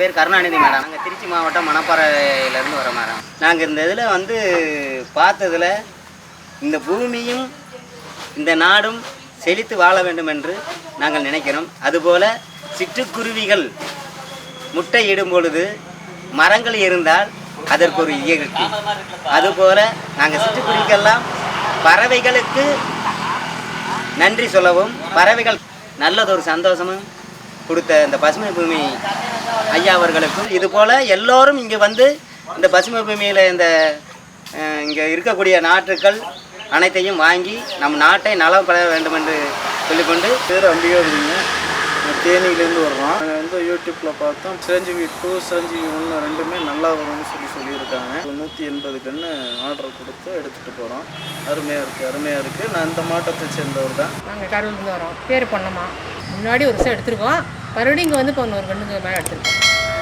பேர் கருணாநிதி மேடம் நாங்கள் திருச்சி மாவட்டம் மணப்பாறையிலேருந்து வர மேடம் நாங்கள் இந்த இதில் வந்து பார்த்ததில் இந்த பூமியும் இந்த நாடும் செழித்து வாழ வேண்டும் என்று நாங்கள் நினைக்கிறோம். அதுபோல் சிட்டுக்குருவிகள் முட்டையிடும் பொழுது மரங்கள் இருந்தால் அதற்கு ஒரு இயற்கை. அதுபோல் நாங்கள் சிட்டுக்குருவிக்கெல்லாம் பறவைகளுக்கு நன்றி சொல்லவும் பறவைகள் நல்லதொரு சந்தோஷமும் கொடுத்த இந்த பசுமை பூமி ஐயா அவர்களுக்கும் இது போல் எல்லோரும் இங்கே வந்து இந்த பசுமை பூமியில் இந்த இங்கே இருக்கக்கூடிய நாற்றுக்கள் அனைத்தையும் வாங்கி நம் நாட்டை நலம் பெற வேண்டும் என்று சொல்லிக்கொண்டு பேர் நான் தேனியிலேருந்து வர்றோம். நாங்கள் வந்து யூடியூப்பில் பார்த்தோம். சிரஞ்சீவி டூ சிரஞ்சீவி ஒன்று ரெண்டுமே நல்லா வரும்னு சொல்லி சொல்லியிருக்காங்க. ஒரு நூற்றி எண்பது கன்று ஆர்டர் கொடுத்து எடுத்துகிட்டு போகிறோம் அருமையாக இருக்குது அருமையாக இருக்குது நான் இந்த மாவட்டத்தை சேர்ந்தவர் தான். நாங்கள் கரூர்லேருந்து வரோம் பேர் பொண்ணம்மா முன்னாடி ஒரு வருஷம் எடுத்திருக்கோம். மறுபடியும் இங்கே வந்து இப்போ ஒரு கண்ணுக்கு மேலே எடுத்திருக்கோம்.